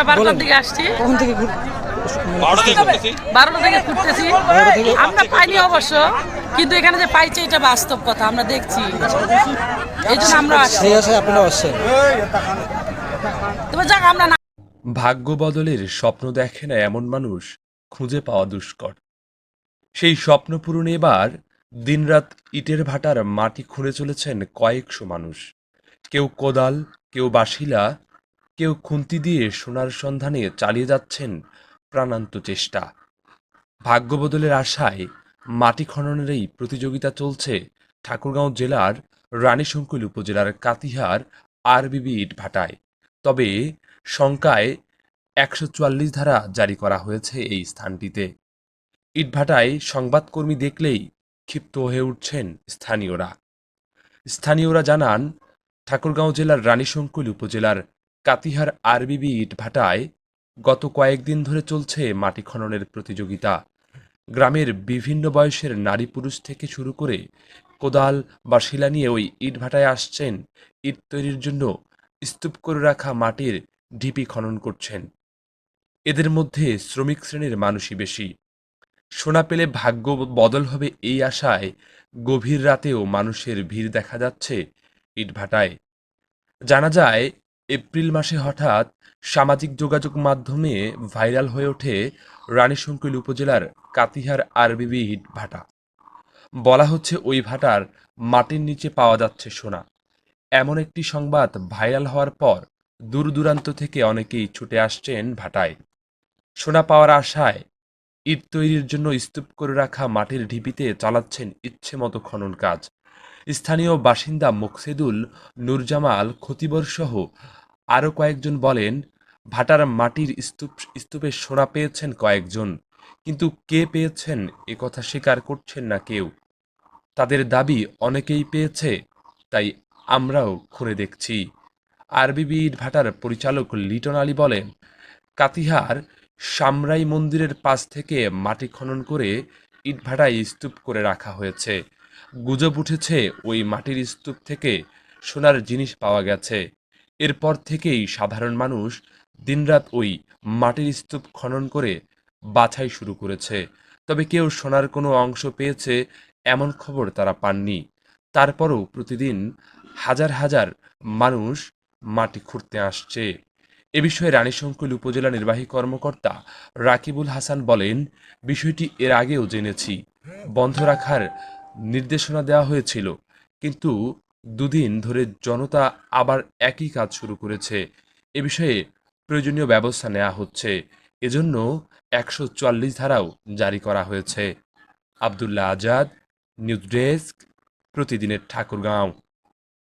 আমরা বারোটার দিকে আসছি। কখন থেকে বারোটা থেকে ঘুরতেছি। বারোটা থেকে ঘুরতেছি। বারোটা থেকে? আমরা পাইনি অবশ্য কিন্তু এখানে যে পাইছে এটা বাস্তব কথা আমরা দেখছি। এই জন্য আমরা সেই আশায় আপনারা আসছেন। তবে যাক আমরা ভাগ্য বদলের স্বপ্ন দেখে না এমন মানুষ খুঁজে পাওয়া দুষ্কর। সেই স্বপ্ন পূরণে এবার দিনরাত ইটের ভাটার মাটি খুঁড়ে চলেছেন কয়েকশো মানুষ। কেউ কোদাল কেউ বাসিলা কেউ খুন্তি দিয়ে সোনার সন্ধানে চালিয়ে যাচ্ছেন প্রাণান্ত চেষ্টা। ভাগ্য বদলের আশায় মাটি খননের এই প্রতিযোগিতা চলছে ঠাকুরগাঁও জেলার রানীশঙ্কুল উপজেলার কাতিহার আরবিবি ইট ভাটায় তবে সংখ্যায় একশো চুয়াল্লিশ ধারা জারি করা হয়েছে এই স্থানটিতে। ইটভাটায় সংবাদকর্মী দেখলেই ক্ষিপ্ত হয়ে উঠছেন স্থানীয়রা। স্থানীয়রা জানান, ঠাকুরগাঁও জেলার রানীশঙ্কুল উপজেলার কাতিহার আরবিবি ইটভাটায় গত কয়েকদিন ধরে চলছে মাটি খননের প্রতিযোগিতা। গ্রামের বিভিন্ন বয়সের নারী পুরুষ থেকে শুরু করে কোদাল বা শিলা নিয়ে ওই ইটভাটায় আসছেন। ইট তৈরির জন্য স্তূপ করে রাখা মাটির ঢিপি খনন করছেন। এদের মধ্যে শ্রমিক শ্রেণির মানুষই বেশি। সোনা পেলে ভাগ্য বদল হবে এই আশায় গভীর রাতেও মানুষের ভিড় দেখা যাচ্ছে ইটভাটায়। জানা যায় এপ্রিল মাসে হঠাৎ সামাজিক যোগাযোগ মাধ্যমে ভাইরাল হয়ে ওঠে রানীশঙ্কুল উপজেলার কাতিহার আরবিবি ইট ভাটা। বলা হচ্ছে ওই ভাটার মাটির নিচে পাওয়া যাচ্ছে সোনা। এমন একটি সংবাদ ভাইরাল হওয়ার পর দূর দূরান্ত থেকে অনেকেই ছুটে আসছেন ভাটায়। সোনা পাওয়ার আশায় ইট তৈরির জন্য স্তূপ করে রাখা মাটির ঢিপিতে চালাচ্ছেন ইচ্ছে মতো খনন কাজ। স্থানীয় বাসিন্দা মোকসেদুল, নুরজামাল খতিবর সহ আরও কয়েকজন বলেন, ভাটার মাটির স্তূপ, স্তূপে সোনা পেয়েছেন কয়েকজন, কিন্তু কে পেয়েছেন? এ কথা স্বীকার করছেন না কেউ। তাদের দাবি অনেকেই পেয়েছে, তাই আমরাও খুঁড়ে দেখছি। আরবিবি ইটভাটার পরিচালক লিটন আলী বলেন, কাতিহার সামরাই মন্দিরের পাশ থেকে মাটি খনন করে ইটভাটায় স্তূপ করে রাখা হয়েছে। গুজব উঠেছে, ওই মাটির স্তূপ থেকে সোনার জিনিস পাওয়া গেছে। এরপর থেকেই সাধারণ মানুষ দিনরাত ওই মাটির স্তূপ খনন করে বাছাই শুরু করেছে। তবে কেউ সোনার কোনো অংশ পেয়েছে এমন খবর তারা পাননি। তারপরও প্রতিদিন হাজার হাজার মানুষ মাটি খুঁড়তে আসছে। এ বিষয়ে রানীশঙ্কুল উপজেলা নির্বাহী কর্মকর্তা রাকিবুল হাসান বলেন, বিষয়টি এর আগেও জেনেছি। বন্ধ রাখার নির্দেশনা দেওয়া হয়েছিল, কিন্তু দুদিন ধরে জনতা আবার একই কাজ শুরু করেছে। এ বিষয়ে প্রয়োজনীয় ব্যবস্থা নেওয়া হচ্ছে। এজন্য একশো চুয়াল্লিশ ধারাও জারি করা হয়েছে। আবদুল্লাহ আজাদ, নিউজ ডেস্ক, প্রতিদিনের ঠাকুরগাঁও।